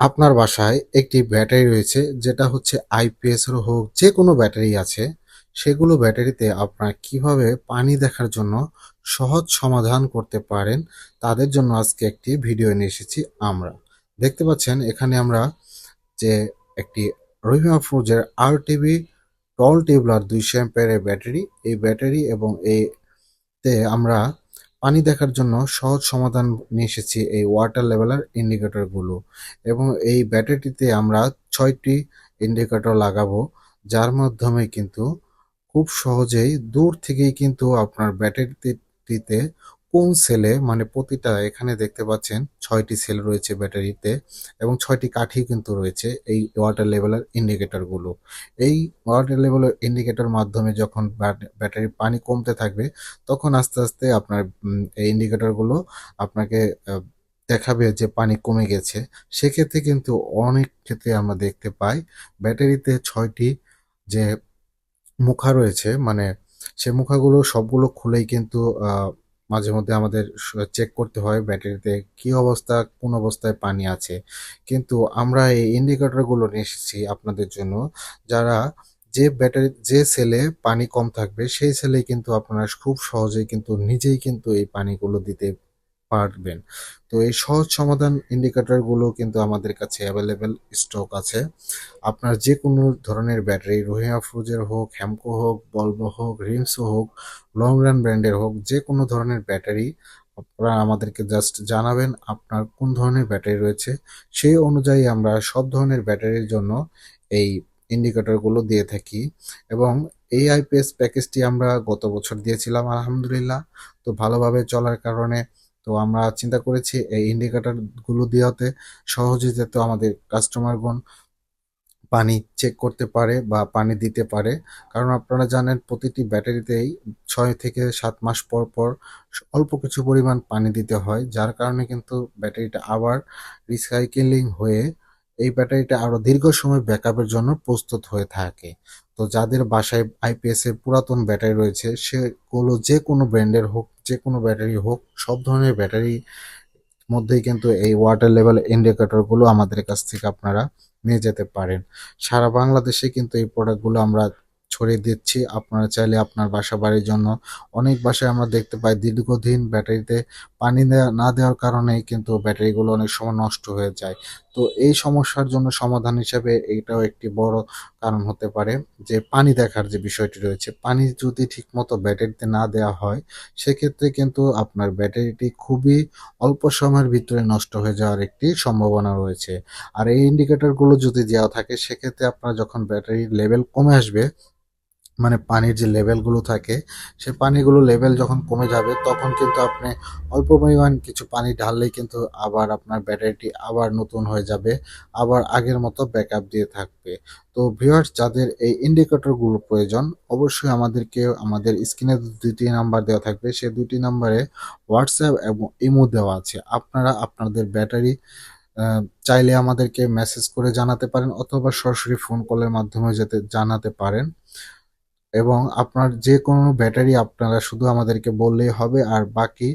আপনার বাসায় একটি ব্যাটারি রয়েছে, যেটা হচ্ছে আইপিএস এর হোক, যে কোনো ব্যাটারি আছে, সেগুলো ব্যাটারিতে আপনার কীভাবে পানি দেখার জন্য সহজ সমাধান করতে পারেন, তাদের জন্য আজকে একটি ভিডিও নিয়ে এসেছি আমরা। দেখতে পাচ্ছেন, এখানে আমরা যে একটি রহিমা ফ্রুজের আর টিভি টল টিউবলার দুইশো অ্যাম্পিয়ারের ব্যাটারি, এই ব্যাটারি এবং এই তে আমরা পানি দেখার জন্য সহজ সমাধান নিয়ে এসেছি এই ওয়াটার লেভেলের ইন্ডিকেটরগুলো এবং এই ব্যাটারিটিতে আমরা ছয়টি ইন্ডিকেটর লাগাবো, যার মাধ্যমে কিন্তু খুব সহজেই দূর থেকেই কিন্তু আপনার ব্যাটারিটিতে কোন সেলে মানে প্রতিটা এখানে দেখতে পাচ্ছেন ছয়টি সেল রয়েছে ব্যাটারিতে এবং ছয়টি কাঠি কিন্তু রয়েছে এই ওয়াটার লেভেলের ইন্ডিকেটরগুলো এই ওয়াটার লেভেলের ইন্ডিকেটর মাধ্যমে যখন ব্যাটারির পানি কমতে থাকবে, তখন আস্তে আস্তে আপনার এই ইন্ডিকেটরগুলো আপনাকে দেখাবে যে পানি কমে গেছে। সেক্ষেত্রে কিন্তু অনেক ক্ষেত্রে আমরা দেখতে পাই ব্যাটারিতে ছয়টি যে মুখা রয়েছে মানে সে মুখাগুলো সবগুলো খুলেই কিন্তু মাঝে মধ্যে আমাদের চেক করতে হয় ব্যাটারিতে কি অবস্থা, কোন অবস্থায় পানি আছে। কিন্তু আমরা এই ইন্ডিকেটরগুলো নিয়ে এসেছি আপনাদের জন্য, যারা যে ব্যাটারি, যে সেলে পানি কম থাকবে, সেই সেলে কিন্তু আপনারা খুব সহজেই কিন্তু নিজেই কিন্তু এই পানিগুলো দিতে পারবেন। তো এই সহজ সমাধান ইন্ডিকেটরগুলো কিন্তু আমাদের কাছে অ্যাভেলেবেল স্টক আছে। আপনার যে কোনো ধরনের ব্যাটারি রোহিয়া ফ্রুজের হোক, হ্যামকো হোক বলব হোক, রিমসো হোক লং রান ব্র্যান্ডের হোক যে কোনো ধরনের ব্যাটারি, আপনারা আমাদেরকে জাস্ট জানাবেন আপনার কোন ধরনের ব্যাটারি রয়েছে। সেই অনুযায়ী আমরা সব ধরনের ব্যাটারির জন্য এই ইন্ডিকেটরগুলো দিয়ে থাকি এবং এই আইপিএস প্যাকেজটি আমরা গত বছর দিয়েছিলাম, আলহামদুলিল্লাহ। তো ভালোভাবে চলার কারণে তো আমরা চিন্তা করেছি এই ইন্ডিকেটরগুলো দেওয়াতে সহজে যাতে আমাদের কাস্টমারগণ পানি চেক করতে পারে বা পানি দিতে পারে। কারণ আপনারা জানেন প্রতিটি ব্যাটারিতেই ছয় থেকে সাত মাস পর পর অল্প কিছু পরিমাণ পানি দিতে হয়। যার কারণে কিন্তু ব্যাটারিটা আবার রিসাইকেলিং হয়ে এই ব্যাটারিটা আরও দীর্ঘ সময় ব্যাকআপের জন্য প্রস্তুত হয়ে থাকে। তো যাদের বাসায় আইপিএসের পুরাতন ব্যাটারি রয়েছে সেগুলো যে কোনো ব্র্যান্ডের হোক যে কোনো ব্যাটারি হোক, সব ধরনের ব্যাটারি মধ্যেই কিন্তু এই ওয়াটার লেভেল ইন্ডিকেটরগুলো আমাদের কাছ থেকে আপনারা নিয়ে যেতে পারেন। সারা বাংলাদেশে কিন্তু এই প্রোডাক্টগুলো আমরা ছড়িয়ে দিচ্ছি। আপনারা চাইলে আপনার বাসা বাড়ির জন্য অনেক বাসায় আমরা দেখতে পাই, দীর্ঘদিন ব্যাটারিতে পানি না দেওয়ার কারণেই কিন্তু ব্যাটারিগুলো অনেক সময় নষ্ট হয়ে যায়। তো এই সমস্যার জন্য সমাধান হিসেবে এটাও একটি বড় কারণ হতে পারে যে পানি দেখার যে বিষয়টি রয়েছে। পানি যদি ঠিকমতো ব্যাটারিতে না দেওয়া হয়, সেক্ষেত্রে কিন্তু আপনার ব্যাটারিটি খুবই অল্প সময়ের ভিতরে নষ্ট হয়ে যাওয়ার একটি সম্ভাবনা রয়েছে। আর এই ইন্ডিকেটরগুলো যদি দেওয়া থাকে, সেক্ষেত্রে আপনার যখন ব্যাটারির লেভেল কমে আসবে মানে পানির যে লেভেলগুলো থাকে, সে পানিগুলো লেভেল যখন কমে যাবে, তখন কিন্তু আপনি অল্প পরিমাণ কিছু পানি ঢাললেই কিন্তু আবার আপনার ব্যাটারিটি আবার নতুন হয়ে যাবে, আবার আগের মতো ব্যাকআপ দিয়ে থাকবে। তো ভিউয়ার্স যাদের এই ইন্ডিকেটরগুলো প্রয়োজন, অবশ্যই আমাদেরকে আমাদের স্ক্রিনে দুটি নাম্বার দেওয়া থাকবে সে দুটি নাম্বারে হোয়াটসঅ্যাপ এবং ইমো দেওয়া আছে। আপনারা আপনাদের ব্যাটারি চাইলে আমাদেরকে মেসেজ করে জানাতে পারেন, অথবা সরাসরি ফোন কলের মাধ্যমে যেতে জানাতে পারেন। এবং আপনার যে কোনো ব্যাটারি আপনারা শুধু আমাদেরকে বললেই হবে, আর বাকি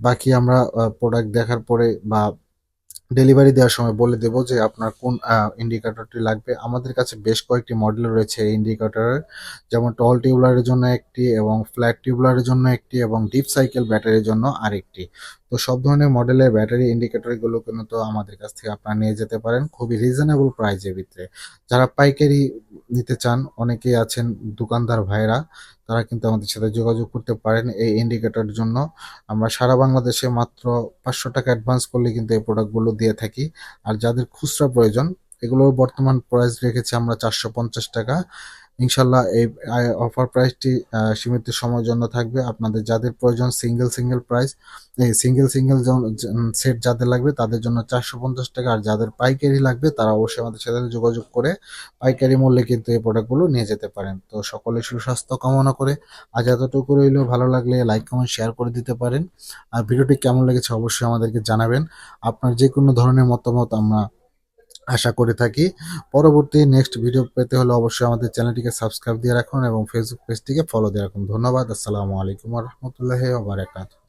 বাকি আমরা প্রোডাক্ট দেখার পরে বা ডেলিভারি দেওয়ার সময় বলে দেবো যে আপনার কোন ইন্ডিকেটরটি লাগবে। আমাদের কাছে বেশ কয়েকটি মডেল রয়েছে এই ইন্ডিকেটরের যেমন টল টিউবলারের জন্য একটি এবং ফ্ল্যাট টিউবলারের জন্য একটি এবং ডিপ সাইকেল ব্যাটারির জন্য আরেকটি। তো সব ধরনের মডেলের ব্যাটারি ইন্ডিকেটরগুলো কিন্তু আমাদের কাছ থেকে আপনারা নিয়ে যেতে পারেন খুবই রিজনেবল প্রাইজের ভিতরে। যারা পাইকারি নিতে চান, অনেকেই আছেন দোকানদার ভাইরা তারা কিন্তু আমাদের সাথে যোগাযোগ করতে পারেন এই ইন্ডিকেটরের জন্য। আমরা সারা বাংলাদেশে মাত্র পাঁচশো টাকা অ্যাডভান্স করলে কিন্তু এই প্রোডাক্টগুলো দিয়ে থাকি। আর যাদের খুচরা প্রয়োজন, এগুলোর বর্তমান প্রাইস রেখেছি আমরা চারশো পঞ্চাশ টাকা। ইনশাল্লাহ এই অফার প্রাইসটি সীমিত সময়ের জন্য থাকবে। আপনাদের যাদের প্রয়োজন সিঙ্গেল সিঙ্গেল প্রাইস এই সিঙ্গেল সিঙ্গেল সেট যাদের লাগবে তাদের জন্য চারশো পঞ্চাশ টাকা। আর যাদের পাইকারি লাগবে তারা অবশ্যই আমাদের সাথে যোগাযোগ করে পাইকারি মূল্যে কিন্তু এই প্রোডাক্টগুলো নিয়ে যেতে পারেন। তো সকলে সুস্বাস্থ্য কামনা করে আজ এতটুকু রইলেও ভালো লাগলে লাইক কমেন্ট শেয়ার করে দিতে পারেন। আর ভিডিওটি কেমন লেগেছে অবশ্যই আমাদেরকে জানাবেন। আপনার যে কোনো ধরনের মতামত আমরা আশা করে থাকি। পরবর্তী নেক্সট ভিডিও পেতে হলে অবশ্যই আমাদের চ্যানেলটিকে সাবস্ক্রাইব দিয়ে রাখুন এবং ফেসবুক পেজটিকে ফলো দিয়ে রাখুন। ধন্যবাদ। আসসালামু আলাইকুম রহমতুল্লাহ বারাকাতুহ।